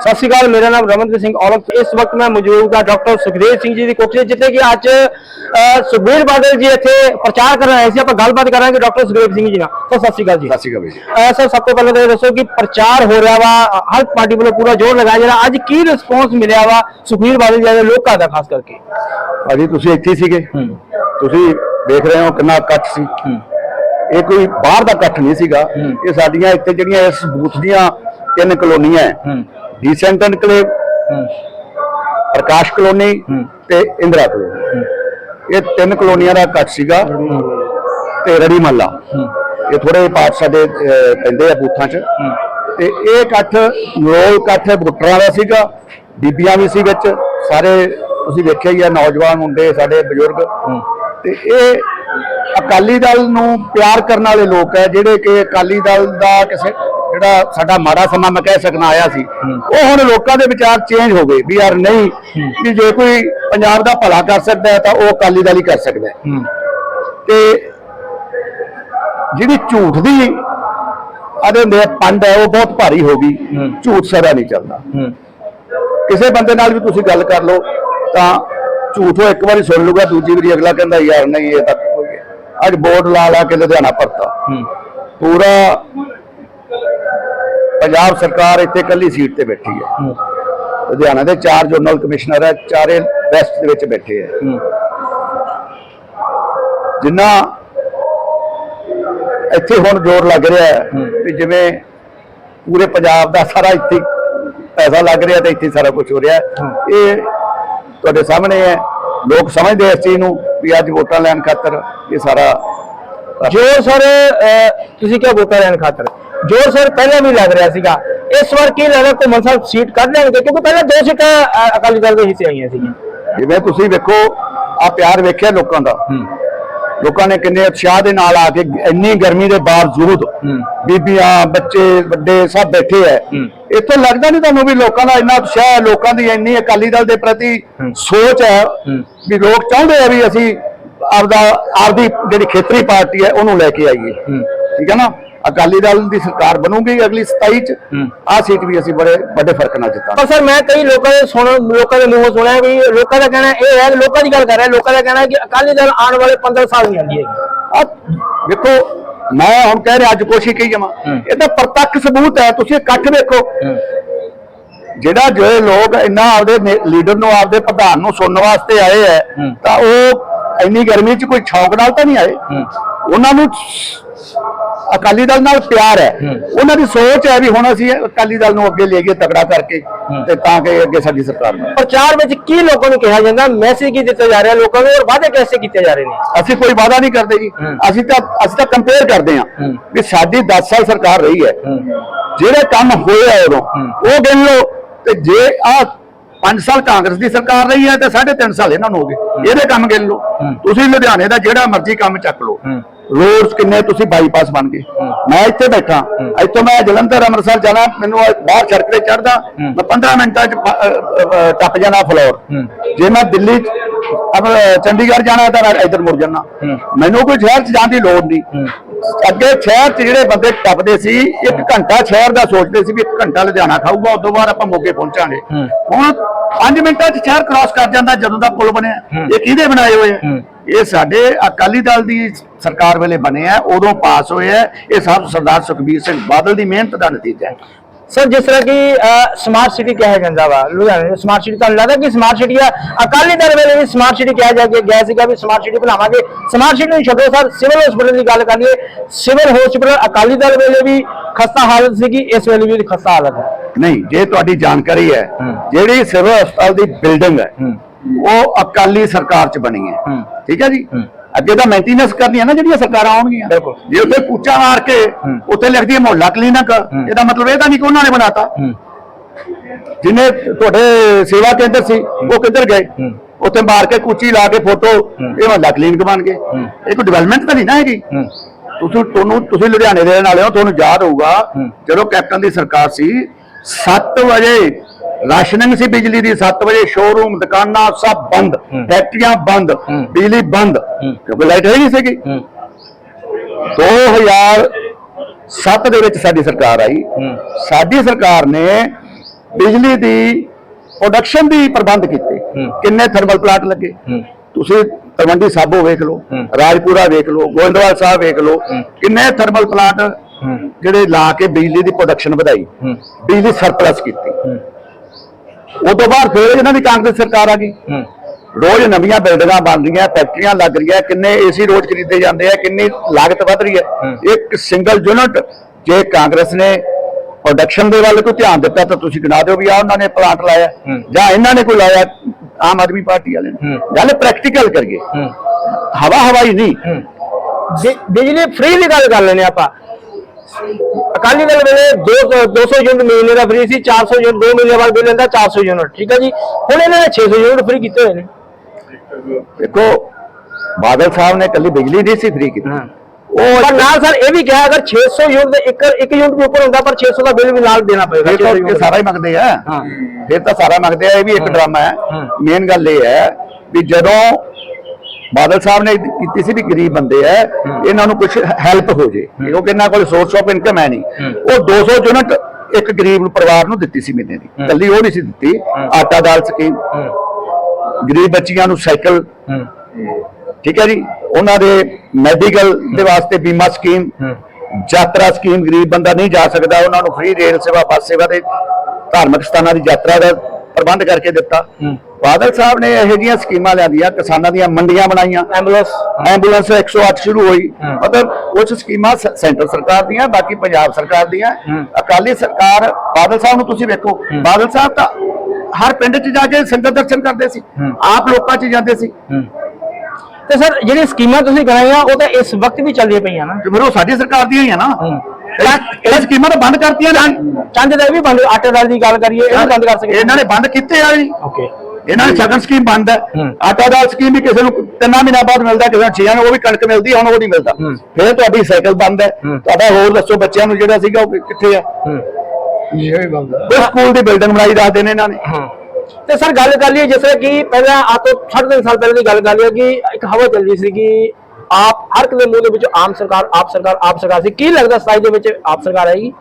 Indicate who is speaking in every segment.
Speaker 1: ਸਤਿ ਸ਼੍ਰੀ ਅਕਾਲ ਮੇਰਾ ਨਾਮ ਰਮਨਦੀਪ ਸਿੰਘ ਔਲਖ। ਇਸ ਵਕਤ ਮੈਂ ਮੌਜੂਦ ਹਾਂ ਡਾਕਟਰ ਸੁਖਦੇਵ ਸਿੰਘ ਜੀ ਦੀ ਕੋਠੀ ਜਿੱਥੇ ਕਿ ਅੱਜ ਸੁਖਬੀਰ ਬਾਦਲ ਜੀ ਇੱਥੇ ਪ੍ਰਚਾਰ ਕਰਨ ਆਏ ਸੀ। ਆਪਾਂ ਗੱਲਬਾਤ ਕਰਾਂਗੇ ਡਾਕਟਰ ਸੁਖਦੇਵ ਸਿੰਘ ਜੀ ਨਾਲ। ਸਤਿ ਸ਼੍ਰੀ ਅਕਾਲ ਜੀ।
Speaker 2: ਸਤਿ ਸ਼੍ਰੀ ਅਕਾਲ ਜੀ।
Speaker 1: ਸਰ ਸਭ ਤੋਂ ਪਹਿਲਾਂ ਤਾਂ ਦੱਸੋ ਕਿ ਪ੍ਰਚਾਰ ਹੋ ਰਿਹਾ ਵਾ ਹਰ ਪਾਰਟੀ ਵੱਲੋਂ ਪੂਰਾ ਜ਼ੋਰ ਲਗਾਇਆ ਜਾ ਰਿਹਾ। ਅੱਜ ਕੀ ਰਿਸਪੌਂਸ ਮਿਲਿਆ ਵਾ ਸੁਖਬੀਰ ਬਾਦਲ ਜੀ ਦੇ ਲੋਕਾਂ ਦਾ ਖਾਸ ਕਰਕੇ?
Speaker 2: ਅਜੀ ਤੁਸੀਂ ਇੱਥੇ ਸੀਗੇ। ਤੁਸੀਂ ਦੇਖ ਰਹੇ ਹੋ ਕਿੰਨਾ ਇਕੱਠ ਸੀ। ਇਹ ਕੋਈ ਬਾਹਰ ਦਾ ਇਕੱਠ ਨਹੀਂ ਸੀਗਾ। ਇਹ ਸਾਡੀਆਂ ਇੱਥੇ ਜਿਹੜੀਆਂ ਇਸ ਬੂਥ ਦੀਆਂ ਤਿੰਨ ਕਲੋਨੀਆਂ ਹੈ। ਡੀਸੈਂਟ ਐਨਕਲੇਵ ਪ੍ਰਕਾਸ਼ ਕਲੋਨੀ ਤੇ ਇੰਦਰਾ ਕਲੋਨੀ। ਇਹ ਤਿੰਨ ਕਲੋਨੀਆਂ ਦਾ ਇਕੱਠ ਸੀਗਾ ਤੇ ਰੜੀ ਮੱਲਾ ਇਹ ਥੋੜੇ ਪਾਰਟ ਸਾਡੇ ਪੈਂਦੇ ਆ ਬੂਥਾਂ 'ਚ। ਤੇ ਇਹ ਇਕੱਠ ਲੋਕ ਇਕੱਠ ਵੋਟਰਾਂ ਦਾ ਸੀਗਾ ਬੀਬੀਆਂ ਵੀ ਸੀ ਵਿੱਚ। ਸਾਰੇ ਤੁਸੀਂ ਵੇਖਿਆ ਹੀ ਆ ਨੌਜਵਾਨ ਮੁੰਡੇ ਸਾਡੇ ਬਜ਼ੁਰਗ। ਤੇ ਇਹ ਅਕਾਲੀ ਦਲ ਨੂੰ ਪਿਆਰ ਕਰਨ ਵਾਲੇ ਲੋਕ ਹੈ ਜਿਹੜੇ ਕਿ ਅਕਾਲੀ ਦਲ ਦਾ ਕਿਸੇ ਜਿਹੜਾ ਸਾਡਾ ਮਾੜਾ ਸਮਾਂ ਮੈਂ ਕਹਿ ਸਕਣਾ ਆਇਆ ਸੀ ਉਹ ਹੁਣ ਲੋਕਾਂ ਦੇ ਵਿਚਾਰ ਚੇਂਜ ਹੋ ਗਏ ਵੀ ਯਾਰ ਨਹੀਂ ਵੀ ਜੇ ਕੋਈ ਪੰਜਾਬ ਦਾ ਭਲਾ ਕਰ ਸਕਦਾ ਹੈ ਤਾਂ ਉਹ ਅਕਾਲੀ ਦਲ ਹੀ ਕਰ ਸਕਦਾ ਹੈ। ਤੇ ਜਿਹੜੀ ਝੂਠ ਦੀ ਆਦੇ ਆ ਪੰਡ ਹੈ ਉਹ ਬਹੁਤ ਭਾਰੀ ਹੋ ਗਈ ਝੂਠ ਸਦਾ ਨਹੀਂ ਚੱਲਦਾ। ਕਿਸੇ ਬੰਦੇ ਨਾਲ ਵੀ ਤੁਸੀਂ ਗੱਲ ਕਰ ਲਓ ਤਾਂ ਝੂਠ ਉਹ ਇੱਕ ਵਾਰੀ ਸੁਣ ਲੂਗਾ ਦੂਜੀ ਵਾਰੀ ਅਗਲਾ ਕਹਿੰਦਾ ਯਾਰ ਨਹੀਂ ਇਹ ਤਾਂ ਹੋ ਗਿਆ। ਅੱਜ ਬੋਰਡ ਲਾ ਲਾ ਕੇ ਲੁਧਿਆਣਾ ਭਰਤਾ। ਪੂਰਾ ਪੰਜਾਬ ਸਰਕਾਰ ਇੱਥੇ ਇਕੱਲੀ ਸੀਟ ਤੇ ਬੈਠੀ ਹੈ। ਲੁਧਿਆਣਾ ਦੇ ਚਾਰ ਜਨਰਲ ਕਮਿਸ਼ਨਰ ਹੈ ਚਾਰੇ ਵੈਸਟ ਦੇ ਵਿੱਚ ਬੈਠੇ ਹੈ। ਜਿੰਨਾ ਇੱਥੇ ਹੁਣ ਜ਼ੋਰ ਲੱਗ ਰਿਹਾ ਹੈ ਵੀ ਜਿਵੇਂ ਪੂਰੇ ਪੰਜਾਬ ਦਾ ਸਾਰਾ ਇੱਥੇ ਪੈਸਾ ਲੱਗ ਰਿਹਾ ਤੇ ਇੱਥੇ ਸਾਰਾ ਕੁਝ ਹੋ ਰਿਹਾ। ਇਹ ਤੁਹਾਡੇ ਸਾਹਮਣੇ ਹੈ। ਲੋਕ ਸਮਝਦੇ ਇਸ ਚੀਜ਼ ਨੂੰ ਵੀ ਅੱਜ ਵੋਟਾਂ ਲੈਣ ਖਾਤਰ ਇਹ ਸਾਰਾ
Speaker 1: ਜੋਰ ਸਰ ਤੁਸੀਂ ਕਿਹਾ ਵੋਟਾਂ ਲੈਣ ਖਾਤਰ। ਜੋਰ ਸਰ ਪਹਿਲਾਂ ਵੀ ਲੱਗ ਰਿਹਾ ਸੀਗਾ ਇਸ ਵਾਰ ਕੀ ਲੱਗਦਾ ਘੁੰਮਣ ਸਾਹਿਬ ਸੀਟ ਕੱਢ ਲੈਣਗੇ? ਕਿਉਂਕਿ ਪਹਿਲਾਂ ਦੋ ਸੀਟਾਂ ਅਕਾਲੀ ਦਲ ਦੇ ਹਿੱਸੇ ਆਈਆਂ ਸੀਗੀਆਂ।
Speaker 2: ਜਿਵੇਂ ਤੁਸੀਂ ਵੇਖੋ ਆ ਪਿਆਰ ਵੇਖਿਆ ਲੋਕਾਂ ਦਾ। ਲੋਕਾਂ ਨੇ ਕਿੰਨੇ ਉਤਸ਼ਾਹ ਦੇ ਨਾਲ ਆ ਕੇ ਇੰਨੀ ਗਰਮੀ ਦੇ ਬਾਵਜੂਦ ਬੀਬੀਆਂ ਬੱਚੇ ਵੱਡੇ ਸਭ ਬੈਠੇ ਐ। ਇੱਥੋਂ ਲੱਗਦਾ ਨਹੀਂ ਤੁਹਾਨੂੰ ਵੀ ਲੋਕਾਂ ਦਾ ਇੰਨਾ ਉਤਸ਼ਾਹ ਹੈ ਲੋਕਾਂ ਦੀ ਇੰਨੀ ਅਕਾਲੀ ਦਲ ਦੇ ਪ੍ਰਤੀ ਸੋਚ ਹੈ। ਵੀ ਲੋਕ ਚਾਹੁੰਦੇ ਆ ਵੀ ਅਸੀਂ ਆਪਦਾ ਆਪਦੀ ਜਿਹੜੀ ਖੇਤਰੀ ਪਾਰਟੀ ਹੈ ਉਹਨੂੰ ਲੈ ਕੇ ਆਈਏ। ਠੀਕ ਹੈ ਨਾ? ਅਕਾਲੀ ਦਲ ਦੀ ਸਰਕਾਰ ਬਣੂਗੀ ਅਗਲੀ 27 ਚ। ਆਹ ਸੀਟ ਵੀ ਅਸੀਂ ਬੜੇ ਵੱਡੇ ਫ਼ਰਕ ਨਾਲ ਜਿੱਤਾਂਗੇ।
Speaker 1: ਪਰ ਸਰ ਮੈਂ ਕਈ ਲੋਕਾਂ ਦੇ ਸੁਣ ਲੋਕਾਂ ਦੇ ਮੂੰਹੋਂ ਸੁਣਿਆ ਵੀ ਲੋਕਾਂ ਦਾ ਕਹਿਣਾ ਇਹ ਹੈ ਲੋਕਾਂ ਦੀ ਗੱਲ ਕਰ ਰਿਹਾ ਲੋਕਾਂ ਦਾ ਕਹਿਣਾ ਹੈ ਕਿ ਅਕਾਲੀ ਦਲ ਆਉਣ ਵਾਲੇ 15 ਸਾਲ ਨਹੀਂ ਆਉਂਦੀ
Speaker 2: ਆ ਵੇਖੋ ਮੈਂ ਹੁਣ ਕਹਿ ਰਿਹਾ ਅੱਜ ਕੋਸ਼ਿਸ਼ ਕਹੀ ਜਾਵਾਂ। ਇਹ ਤਾਂ ਪ੍ਰਤੱਖ ਸਬੂਤ ਹੈ ਤੁਸੀਂ ਇਕੱਠ ਵੇਖੋ। ਜਿਹੜਾ ਜੋ ਲੋਕ ਇੰਨਾ ਆਪਦੇ ਲੀਡਰ ਨੂੰ ਆਪਦੇ ਪ੍ਰਧਾਨ ਨੂੰ ਸੁਣਨ ਵਾਸਤੇ ਆਏ ਹੈ। ਤਾਂ ਉਹ ਇੰਨੀ ਗਰਮੀ 'ਚ ਕੋਈ ਸ਼ੌਂਕ ਨਾਲ ਤਾਂ ਨਹੀਂ ਆਏ? ਉਹਨਾਂ ਨੂੰ ਅਕਾਲੀ ਦਲ ਨਾਲ ਪਿਆਰ ਹੈ। ਉਹਨਾਂ ਦੀ ਸੋਚ ਹੈ ਵੀ ਹੁਣ ਅਸੀਂ ਅਕਾਲੀ ਦਲ ਨੂੰ ਅੱਗੇ ਲੈ ਕੇ ਤਕੜਾ ਕਰਕੇ ਤੇ ਤਾਂ ਕਿ ਅੱਗੇ ਸਾਡੀ ਸਰਕਾਰ ਬਣੇ।
Speaker 1: ਪ੍ਰਚਾਰ ਵਿੱਚ ਕੀ ਲੋਕਾਂ ਨੂੰ ਕਿਹਾ ਜਾਂਦਾ? ਮੈਸੇਜ ਕੀ ਦਿੱਤਾ ਜਾ ਰਿਹਾ ਲੋਕਾਂ ਨੂੰ ਔਰ ਵਾਅਦੇ ਕੈਸੇ ਕੀਤੇ ਜਾ ਰਹੇ ਨੇ?
Speaker 2: ਅਸੀਂ ਕੋਈ ਵਾਅਦਾ ਨਹੀਂ ਕਰਦੇ ਜੀ। ਅਸੀਂ ਤਾਂ ਅਸੀਂ ਤਾਂ ਕੰਪੇਅਰ ਕਰਦੇ ਹਾਂ ਵੀ ਸਾਡੀ 10 ਸਾਲ ਸਰਕਾਰ ਰਹੀ ਹੈ। ਜਿਹੜੇ ਕੰਮ ਹੋਏ ਆ ਉਦੋਂ ਉਹ ਗਿਣ ਲਓ ਤੇ ਜੇ ਆ 5 ਸਾਲ ਕਾਂਗਰਸ ਦੀ ਸਰਕਾਰ ਰਹੀ ਹੈ ਤੇ 3.5 ਸਾਲ ਇਹਨਾਂ ਨੂੰ ਹੋ ਗਏ। ਇਹਦੇ ਕੰਮ ਗਿਣ ਲਓ। ਤੁਸੀਂ ਲੁਧਿਆਣੇ ਦਾ ਜਿਹੜਾ ਮਰਜ਼ੀ ਕੰਮ ਚੱਕ ਲਓ। ਰੋਡਸ ਕਿੰਨੇ ਤੁਸੀਂ ਬਾਈਪਾਸ ਬਣ ਗਏ। ਮੈਂ ਇੱਥੇ ਬੈਠਾ। ਇੱਥੋਂ ਮੈਂ ਜਲੰਧਰ ਅੰਮ੍ਰਿਤਸਰ ਜਾਣਾ ਮੈਨੂੰ ਬਾਹਰ ਸੜਕ ਤੇ ਚੜਦਾ ਮੈਂ 15 ਮਿੰਟਾਂ ਚ ਟੱਪ ਜਾਣਾ ਫਲੋਰ ਜੇ ਮੈਂ ਦਿੱਲੀ ਅਬ ਚੰਡੀਗੜ੍ਹ ਜਾਣਾ ਤਾਂ ਇੱਧਰ ਮੁੜ ਜਾਣਾ ਮੈਨੂੰ ਕੋਈ ਸ਼ਹਿਰ ਚ ਜਾਣ ਦੀ ਲੋੜ ਨਹੀਂ। ਅੱਗੇ ਸ਼ਹਿਰ ਚ ਜਿਹੜੇ ਬੰਦੇ ਟੱਪਦੇ ਸੀ ਇੱਕ ਘੰਟਾ ਸ਼ਹਿਰ ਦਾ ਸੋਚਦੇ ਸੀ ਵੀ ਇੱਕ ਘੰਟਾ ਲੁਧਿਆਣਾ ਖਾਊਗਾ ਉਦੋਂ ਬਾਅਦ ਆਪਾਂ ਮੋਗੇ ਪਹੁੰਚਾਂਗੇ। ਹੁਣ 5 ਮਿੰਟਾਂ ਚ ਸ਼ਹਿਰ ਕ੍ਰਾਸ ਕਰ ਜਾਂਦਾ ਜਦੋਂ ਦਾ ਪੁਲ ਬਣਿਆ। ਇਹ ਕਿਹਦੇ ਬਣਾਏ ਹੋਏ ਆ? ਇਹ ਸਾਡੇ ਅਕਾਲੀ ਦਲ ਦੀ ਸਰਕਾਰ ਵੇਲੇ ਬਣੇ ਆ ਉਦੋਂ ਪਾਸ ਹੋਏ ਆ। ਇਹ ਸਭ ਸਰਦਾਰ ਸੁਖਬੀਰ ਸਿੰਘ ਬਾਦਲ ਦੀ ਮਿਹਨਤ ਦਾ ਨਤੀਜਾ ਹੈ।
Speaker 1: ਸਰ ਜਿਸ ਤਰ੍ਹਾਂ ਕਿ ਸਮਾਰਟ ਸਿਟੀ ਕਿਹਾ ਜਾਂਦਾ ਵਾ ਲੁਧਿਆਣੇ ਸਮਾਰਟ ਸਿਟੀ ਤੁਹਾਨੂੰ ਲੱਗਦਾ ਕਿ ਸਮਾਰਟ ਸਿਟੀ ਆ ਅਕਾਲੀ ਦਲ ਵੇਲੇ ਵੀ ਸਮਾਰਟ ਸਿਟੀ ਕਿਹਾ ਜਾ ਕੇ ਗਿਆ ਸੀਗਾ ਵੀ ਸਮਾਰਟ ਸਿਟੀ ਬਣਾਵਾਂਗੇ? ਸਮਾਰਟ ਸਿਟੀ ਨੂੰ ਛੱਡੋ ਸਰ ਸਿਵਲ ਹਸਪੀਟਲ ਦੀ ਗੱਲ ਕਰੀਏ ਸਿਵਲ ਹਸਪੀਟਲ ਅਕਾਲੀ ਦਲ ਵੇਲੇ ਵੀ ਖਸਤਾ ਹਾਲਤ ਸੀਗੀ ਇਸ ਵੇਲੇ ਵੀ ਖਸਤਾ ਹਾਲਤ ਹੈ।
Speaker 2: ਨਹੀਂ ਜੇ ਤੁਹਾਡੀ ਜਾਣਕਾਰੀ ਹੈ ਜਿਹੜੀ ਸਿਵਲ ਹਸਪਤਾਲ ਦੀ ਬਿਲਡਿੰਗ ਹੈ ਉਹ ਅਕਾਲੀ ਸਰਕਾਰ ਚ ਬਣੀ ਹੈ। ਠੀਕ ਹੈ ਜੀ? ਅੱਗੇ ਤਾਂ ਮੇਨਟੇਨੈਂਸ ਕਰਨੀ ਹੈ ਨਾ ਜਿਹੜੀਆਂ ਸਰਕਾਰਾਂ ਆਉਣਗੀਆਂ।
Speaker 1: ਬਿਲਕੁਲ।
Speaker 2: ਜੇ ਉੱਥੇ ਕੂਚਾ ਮਾਰ ਕੇ ਉੱਥੇ ਲਿਖਦੀ ਹੈ ਮੁਹੱਲਾ ਕਲੀਨਿਕ ਇਹਦਾ ਮਤਲਬ ਇਹ ਤਾਂ ਨਹੀਂ ਕਿ ਉਹਨਾਂ ਨੇ ਬਣਾਤਾ। ਜਿਨੇ ਤੁਹਾਡੇ ਸੇਵਾ ਕੇਂਦਰ ਸੀ ਉਹ ਕਿੱਧਰ ਗਏ? ਉੱਥੇ ਮਾਰ ਕੇ ਕੂਚੀ ਲਾ ਕੇ ਫੋਟੋ ਇਹ ਮੁਹੱਲਾ ਕਲੀਨਿਕ ਬਣ ਗਏ। ਇਹ ਕੋਈ ਡਿਵੈਲਪਮੈਂਟ ਤਾਂ ਨਹੀਂ ਨਾ ਹੈਗੀ। ਤੁਸੀਂ ਤੁਹਾਨੂੰ ਤੁਸੀਂ ਲੁਧਿਆਣੇ ਦੇ ਵਾਲੇ ਹੋ ਤੁਹਾਨੂੰ ਯਾਦ ਹੋਊਗਾ ਜਦੋਂ ਕੈਪਟਨ ਦੀ ਸਰਕਾਰ ਸੀ 7 ਵਜੇ ਰਾਸ਼ਨਿੰਗ ਸੀ ਬਿਜਲੀ ਦੀ 7 ਵਜੇ ਸ਼ੋਰੂਮ ਦੁਕਾਨਾਂ ਸਭ ਬੰਦ ਫੈਕਟਰੀਆਂ ਬੰਦ ਬਿਜਲੀ ਬੰਦ ਕਿਉਂਕਿ ਲਾਈਟ ਹੈ ਨਹੀਂ ਸੀਗੀ। 2007 ਦੇ ਵਿੱਚ ਸਾਡੀ ਸਰਕਾਰ ਆਈ। ਸਾਡੀ ਸਰਕਾਰ ਨੇ ਬਿਜਲੀ ਦੀ ਪ੍ਰੋਡਕਸ਼ਨ ਦੀ ਪ੍ਰਬੰਧ ਕੀਤੇ। ਕਿੰਨੇ ਥਰਮਲ ਪਲਾਂਟ ਲੱਗੇ? ਤੁਸੀਂ ਤਲਵੰਡੀ ਸਾਬੋ ਵੇਖ ਲਓ। ਰਾਜਪੁਰਾ ਵੇਖ ਲਓ ਗੋਇੰਦਵਾਲ ਸਾਹਿਬ ਵੇਖ ਲਓ। ਕਿੰਨੇ ਥਰਮਲ ਪਲਾਂਟ ਜਿਹੜੇ ਲਾ ਕੇ ਬਿਜਲੀ ਦੀ ਪ੍ਰੋਡਕਸ਼ਨ ਵਧਾਈ। ਬਿਜਲੀ ਸਰਪਲਸ ਕੀਤੀ। ਉਹ ਤੋਂ ਬਾਅਦ ਫਿਰ ਇਹਨਾਂ ਦੀ ਕਾਂਗਰਸ ਸਰਕਾਰ ਆ ਗਈ। ਰੋਜ਼ ਨਵੀਆਂ ਬਿਲਡਿੰਗਾਂ ਬਣ ਰਹੀਆਂ ਫੈਕਟਰੀਆਂ ਲੱਗ ਰਹੀਆਂ ਕਿੰਨੇ ਏਸੀ ਰੋਜ਼ ਖਰੀਦੇ ਜਾਂਦੇ ਆ ਕਿੰਨੀ ਲਾਗਤ ਵਧ ਰਹੀ ਹੈ। ਇੱਕ ਸਿੰਗਲ ਯੂਨਿਟ ਜੇ ਕਾਂਗਰਸ ਨੇ ਪ੍ਰੋਡਕਸ਼ਨ ਦੇ ਵੱਲ ਕੋਈ ਧਿਆਨ ਦਿੱਤਾ ਤਾਂ ਤੁਸੀਂ ਗਿਣਾ ਦਿਓ ਵੀ ਆ ਉਹਨਾਂ ਨੇ ਪਲਾਂਟ ਲਾਇਆ। ਜਾਂ ਇਹਨਾਂ ਨੇ ਕੋਈ ਲਾਇਆ ਆਮ ਆਦਮੀ ਪਾਰਟੀ ਵਾਲੇ ਨੇ। ਗੱਲ ਪ੍ਰੈਕਟੀਕਲ ਕਰੀਏ। ਹਵਾ ਹਵਾਈ ਨਹੀਂ।
Speaker 1: ਬਿਜਲੀ ਫ੍ਰੀ ਦੀ ਗੱਲ ਕਰ ਲੈਨੇ ਆਪਾਂ। ਅਕਾਲੀ ਦਲ ਵੇਲੇ 200 200 ਯੂਨਿਟ ਮਹੀਨੇ ਦਾ ਫ੍ਰੀ ਸੀ 400 ਯੂਨਿਟ 2 ਮਹੀਨੇ ਬਾਅਦ ਬਿੱਲ ਲੈਂਦਾ 400 ਯੂਨਿਟ। ਠੀਕ ਹੈ ਜੀ? ਹੁਣ ਇਹਨਾਂ ਨੇ 600 ਯੂਨਿਟ ਫ੍ਰੀ ਕੀਤੇ ਹੋਏ ਨੇ।
Speaker 2: ਦੇਖੋ ਬਾਦਲ ਸਾਹਿਬ ਨੇ ਕੱਲੀ ਬਿਜਲੀ ਨਹੀਂ ਸੀ ਫ੍ਰੀ ਕੀਤੀ। ਉਹ
Speaker 1: ਪਰ ਨਾਲ ਸਰ ਇਹ ਵੀ ਕਿਹਾ ਅਗਰ 600 ਯੂਨਿਟ ਦੇ ਇੱਕ ਇੱਕ ਯੂਨਿਟ ਦੇ ਉੱਪਰ ਹੁੰਦਾ ਪਰ 600 ਦਾ ਬਿੱਲ ਵੀ ਨਾਲ ਦੇਣਾ ਪਏਗਾ
Speaker 2: ਫਿਰ ਤਾਂ
Speaker 1: 600
Speaker 2: ਇਹ ਸਾਰਾ ਹੀ ਮੰਗਦੇ ਆ।
Speaker 1: ਹਾਂ।
Speaker 2: ਫਿਰ ਤਾਂ ਸਾਰਾ ਮੰਗਦੇ ਆ ਇਹ ਵੀ ਇੱਕ। ਡਰਾਮਾ।
Speaker 1: ਹੈ।
Speaker 2: ਮੇਨ ਗੱਲ ਇਹ ਹੈ ਵੀ ਜਦੋਂ ਬਾਦਲ ਸਾਹਿਬ ਨੇ ਕੀਤੀ ਸੀ ਵੀ ਗਰੀਬ ਬੰਦੇ ਆ ਇਹਨਾਂ ਨੂੰ ਕੁਝ ਹੈਲਪ ਹੋ ਜੇ ਕਿਉਂਕਿ ਇਹਨਾਂ ਕੋਲ ਸੋਰਸ ਆਫ ਇਨਕਮ ਹੈ ਨਹੀਂ। ਉਹ 200 ਯੂਨਿਟ ਇੱਕ ਗਰੀਬ ਪਰਿਵਾਰ ਨੂੰ ਦਿੱਤੀ ਸੀ ਮਹੀਨੇ ਦੀ। ਕੱਲੀ ਉਹ ਨਹੀਂ ਸੀ ਦਿੱਤੀ ਆਟਾ ਦਾਲ ਸਕੀਮ। ਗਰੀਬ ਬੱਚੀਆਂ ਨੂੰ ਸਾਈਕਲ। ਠੀਕ ਹੈ ਜੀ? ਉਹਨਾਂ ਦੇ ਮੈਡੀਕਲ ਦੇ ਵਾਸਤੇ ਬੀਮਾ ਸਕੀਮ। ਯਾਤਰਾ ਸਕੀਮ ਗਰੀਬ ਬੰਦਾ ਨਹੀਂ ਜਾ ਸਕਦਾ ਉਹਨਾਂ ਨੂੰ ਫ੍ਰੀ ਰੇਲ ਸੇਵਾ ਬੱਸ ਸੇਵਾ ਦੇ ਧਾਰਮਿਕ ਸਥਾਨਾਂ ਦੀ ਯਾਤਰਾ ਦਾ ਪ੍ਰਬੰਧ ਕਰਕੇ ਦਿੱਤਾ। ਬਾਦਲ ਸਾਹਿਬ ਨੇ ਇਹੋ ਜਿਹੀਆਂ ਸਕੀਮਾਂ ਲਿਆਂਦੀਆਂ ਕਿਸਾਨਾਂ ਦੀਆਂ ਮੰਡੀਆਂ ਬਣਾਈਆਂ।
Speaker 1: ਐਂਬੂਲੈਂਸ
Speaker 2: ਐਂਬੂਲੈਂਸ 108 ਸ਼ੁਰੂ ਹੋਈ। ਮਤਲਬ ਕੁਝ ਸਕੀਮਾਂ ਸੈਂਟਰ ਸਰਕਾਰ ਦੀਆਂ ਬਾਕੀ ਪੰਜਾਬ ਸਰਕਾਰ ਦੀਆਂ। ਅਕਾਲੀ ਸਰਕਾਰ ਬਾਦਲ ਸਾਹਿਬ ਨੂੰ ਤੁਸੀਂ ਵੇਖੋ ਬਾਦਲ ਸਾਹਿਬ ਤਾਂ ਹਰ ਪਿੰਡ 'ਚ ਜਾ ਕੇ ਸੰਗਤ ਦਰਸ਼ਨ ਕਰਦੇ ਸੀ। ਆਪ ਲੋਕਾਂ 'ਚ ਜਾਂਦੇ ਸੀ।
Speaker 1: ਤੇ ਸਰ ਜਿਹੜੀ ਸਕੀਮਾਂ ਤੁਸੀਂ ਕਰਾਈਆਂ ਉਹ ਤਾਂ ਇਸ ਵਕਤ ਵੀ ਚੱਲਦੀਆਂ ਪਈਆਂ ਨਾ?
Speaker 2: ਫਿਰ ਉਹ ਸਾਡੀ ਸਰਕਾਰ ਦੀਆਂ ਹੀ ਆ ਨਾ। ਇਹ ਸਕੀਮਾਂ ਤਾਂ ਬੰਦ ਕਰਤੀਆਂ ਨੇ।
Speaker 1: ਚੰਦ ਦਾ ਵੀ ਬੰਦ ਆਟੇ ਦਾਲ ਦੀ ਗੱਲ ਕਰੀਏ ਇਹ ਬੰਦ ਕਰ ਸਕਦੇ
Speaker 2: ਇਹਨਾਂ ਨੇ ਬੰਦ ਕੀਤੇ ਆ ਜੀ।
Speaker 1: ਓਕੇ
Speaker 2: ਇਹਨਾਂ ਨੇ ਸ਼ਗਨ ਸਕੀਮ ਬੰਦ ਹੈ। ਆਟਾ ਦਾਲ ਸਕੀਮ ਵੀ ਕਿਸੇ ਨੂੰ ਤਿੰਨਾਂ ਮਹੀਨਿਆਂ ਬਾਅਦ ਮਿਲਦਾ ਕਿਸੇ ਨੂੰ ਛੇਆਂ ਨੂੰ ਉਹ ਵੀ ਕਣਕ ਮਿਲਦੀ ਹੁਣ ਉਹ ਨਹੀਂ ਮਿਲਦਾ। ਫਿਰ ਤੁਹਾਡੀ ਸਾਈਕਲ ਬੰਦ ਹੈ। ਤੁਹਾਡਾ ਹੋਰ ਦੱਸੋ ਬੱਚਿਆਂ ਨੂੰ ਜਿਹੜਾ ਸੀਗਾ ਉਹ ਕਿੱਥੇ ਆ?
Speaker 1: ਇਹ ਵੀ ਬੰਦ
Speaker 2: ਸਕੂਲ ਦੀ ਬਿਲਡਿੰਗ ਬਣਾਈ ਦੱਸਦੇ ਨੇ ਇਹਨਾਂ ਨੇ।
Speaker 1: ਤੇ ਸਰ ਗੱਲ ਕਰ ਲਈਏ ਜਿਸ ਤਰ੍ਹਾਂ ਕਿ ਪਹਿਲਾਂ ਆ ਤੋਂ 3.5 ਸਾਲ ਪਹਿਲਾਂ ਦੀ ਗੱਲ ਕਰ ਲਈਏ ਕਿ ਇੱਕ ਹਵਾ ਚੱਲਦੀ ਸੀ ਕਿ ਆਪ ਹਰ ਇੱਕ ਦੇ ਮੂੰਹ ਦੇ ਵਿੱਚ ਆਮ ਸਰਕਾਰ ਆਪ ਸਰਕਾਰ ਆਪ ਸਰਕਾਰ ਸੀ। ਕੀ ਲੱਗਦਾ ਸਤਾਈ ਦੇ ਵਿੱਚ ਆਪ ਸਰਕਾਰ ਆਏਗੀ?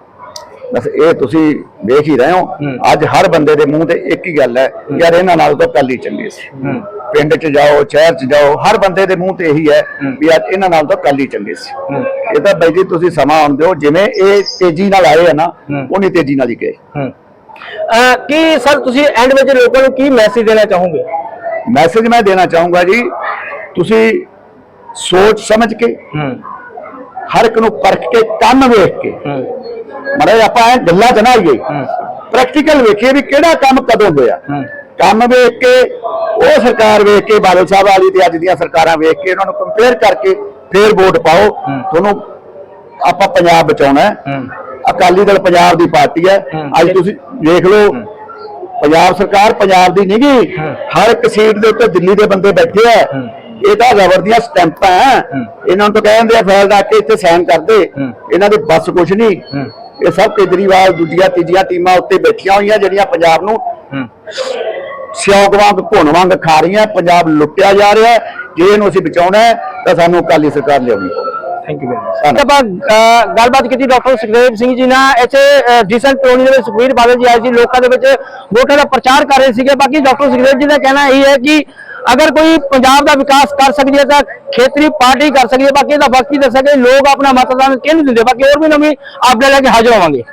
Speaker 2: ਬਸ ਇਹ ਤੁਸੀਂ ਵੇਖ ਹੀ ਰਹੇ ਹੋ।
Speaker 1: ਹੂੰ।
Speaker 2: ਅੱਜ ਹਰ ਬੰਦੇ ਦੇ ਮੂੰਹ ਤੇ ਇੱਕ ਹੀ ਗੱਲ ਹੈ ਯਾਰ ਇਹਨਾਂ ਨਾਲ ਤਾਂ ਕੱਲ ਹੀ ਚੰਗੇ ਸੀ।
Speaker 1: ਹੂੰ।
Speaker 2: ਪਿੰਡ 'ਚ ਜਾਓ ਸ਼ਹਿਰ 'ਚ ਜਾਓ ਹਰ ਬੰਦੇ ਦੇ ਮੂੰਹ ਤੇ ਇਹੀ ਹੈ
Speaker 1: ਹੂੰ।
Speaker 2: ਵੀ ਅੱਜ ਇਹਨਾਂ ਨਾਲ ਤਾਂ ਕੱਲ ਹੀ ਚੰਗੇ ਸੀ।
Speaker 1: ਹੂੰ।
Speaker 2: ਇਹ ਤਾਂ ਬਾਈ ਜੀ ਤੁਸੀਂ ਸਮਾਂ ਆਉਣ ਦਿਓ ਜਿਵੇਂ ਇਹ ਤੇਜ਼ੀ ਨਾਲ ਆਏ ਆ ਨਾ
Speaker 1: ਹੂੰ।
Speaker 2: ਉਨੀ ਤੇਜ਼ੀ ਨਾਲ ਹੀ ਗਏ।
Speaker 1: ਹੂੰ। ਕੀ ਸਰ ਤੁਸੀਂ ਐਂਡ ਵਿੱਚ ਲੋਕਾਂ ਨੂੰ ਕੀ ਮੈਸੇਜ ਦੇਣਾ ਚਾਹੋਗੇ?
Speaker 2: ਮੈਸੇਜ ਮੈਂ ਦੇਣਾ ਚਾਹੂੰਗਾ ਜੀ ਤੁਸੀਂ ਸੋਚ ਸਮਝ ਕੇ
Speaker 1: ਹੂੰ।
Speaker 2: ਹਰ ਇੱਕ ਨੂੰ ਪਰਖ ਕੇ ਕੰਮ ਵੇਖ ਕੇ ਮੜੇ ਆਪਾਂ ਐ ਗੱਲਾਂ ਚ ਨਾ ਆਈਏ। ਪ੍ਰੈਕਟੀਕਲ ਵੇਖੀਏ ਵੀ ਕਿਹੜਾ ਕੰਮ ਕਦੋਂ ਹੋਇਆ ਕੰਮ ਵੇਖ ਕੇ ਉਹ ਸਰਕਾਰ ਵੇਖ ਕੇ ਬਾਦਲ ਸਾਹਿਬ ਵਾਲੀ ਤੇ ਅੱਜ ਦੀਆਂ ਸਰਕਾਰਾਂ ਵੇਖ ਕੇ ਉਹਨਾਂ ਨੂੰ ਕੰਪੇਅਰ ਕਰਕੇ ਫੇਰ ਵੋਟ ਪਾਓ। ਤੁਹਾਨੂੰ ਆਪਾਂ ਪੰਜਾਬ ਬਚਾਉਣਾ ਹੈ। ਅਕਾਲੀ ਦਲ ਪੰਜਾਬ ਦੀ ਪਾਰਟੀ ਹੈ। ਅੱਜ ਤੁਸੀਂ ਦੇਖ ਲਓ ਪੰਜਾਬ ਸਰਕਾਰ ਪੰਜਾਬ ਦੀ ਨਹੀਂ ਗੀ
Speaker 1: ਹੂੰ।
Speaker 2: ਹਰ ਇੱਕ ਸੀਟ ਦੇ ਉੱਤੇ ਦਿੱਲੀ ਦੇ ਬੰਦੇ ਬੈਠੇ ਆ। ਇਹ ਤਾਂ ਰਬੜ ਦੀਆਂ ਸਟੈਂਪਾਂ। ਇਹਨਾਂ ਨੂੰ ਤਾਂ ਕਹਿੰਦੇ ਆ ਫਾਈਲ ਰੱਖ ਕੇ ਇੱਥੇ ਸਾਈਨ ਕਰਦੇ। ਇਹਨਾਂ ਦੇ ਬਸ ਕੁਝ ਨਹੀਂ। ਇਹ ਸਭ ਕੇਜਰੀਵਾਲ ਦੂਜੀਆਂ ਤੀਜੀਆਂ ਟੀਮਾਂ ਉੱਤੇ ਬੈਠੀਆਂ ਹੋਈਆਂ ਜਿਹੜੀਆਂ ਪੰਜਾਬ ਨੂੰ ਸਿਉਂਕ ਵਾਂਗ ਘੁਣ ਵਾਂਗ ਖਾ ਰਹੀਆਂ ਪੰਜਾਬ ਲੁੱਟਿਆ ਜਾ ਰਿਹਾ। ਜੇ ਇਹਨੂੰ ਅਸੀਂ ਬਚਾਉਣਾ ਹੈ ਤਾਂ ਸਾਨੂੰ ਅਕਾਲੀ ਸਰਕਾਰ ਲਿਆਉਣੀ ਪਊ
Speaker 1: ਥੈਂਕ ਯੂ ਵੈਰੀ ਮਚ ਆਪਾਂ ਗੱਲਬਾਤ ਕੀਤੀ ਡਾਕਟਰ ਸੁਖਦੇਵ ਸਿੰਘ ਜੀ ਨਾਲ। ਇੱਥੇ ਡੀਸੈਂਟ ਕਲੋਨੀ ਦੇ ਵਿੱਚ ਸੁਖਵੀਰ ਬਾਦਲ ਜੀ ਆਏ ਸੀ, ਲੋਕਾਂ ਦੇ ਵਿੱਚ ਵੋਟਾਂ ਦਾ ਪ੍ਰਚਾਰ ਕਰ ਰਹੇ ਸੀਗੇ। ਬਾਕੀ ਡਾਕਟਰ ਸੁਖਦੇਵ ਜੀ ਦਾ ਕਹਿਣਾ ਇਹ ਹੈ ਕਿ ਅਗਰ ਕੋਈ ਪੰਜਾਬ ਦਾ ਵਿਕਾਸ ਕਰ ਸਕਦੀ ਹੈ ਤਾਂ ਖੇਤਰੀ ਪਾਰਟੀ ਕਰ ਸਕਦੀ ਹੈ। ਬਾਕੀ ਇਹਦਾ ਵਕਤ ਹੀ ਦੱਸੇਗਾ ਕਿ ਲੋਕ ਆਪਣਾ ਮਤਦਾਨ ਕਿਹਨੂੰ ਦਿੰਦੇ ਬਾਕੀ ਹੋਰ ਵੀ ਨਵੀਂ ਅਪਡੇਟ ਲੈ ਕੇ ਹਾਜ਼ਰ ਹੋਵਾਂਗੇ।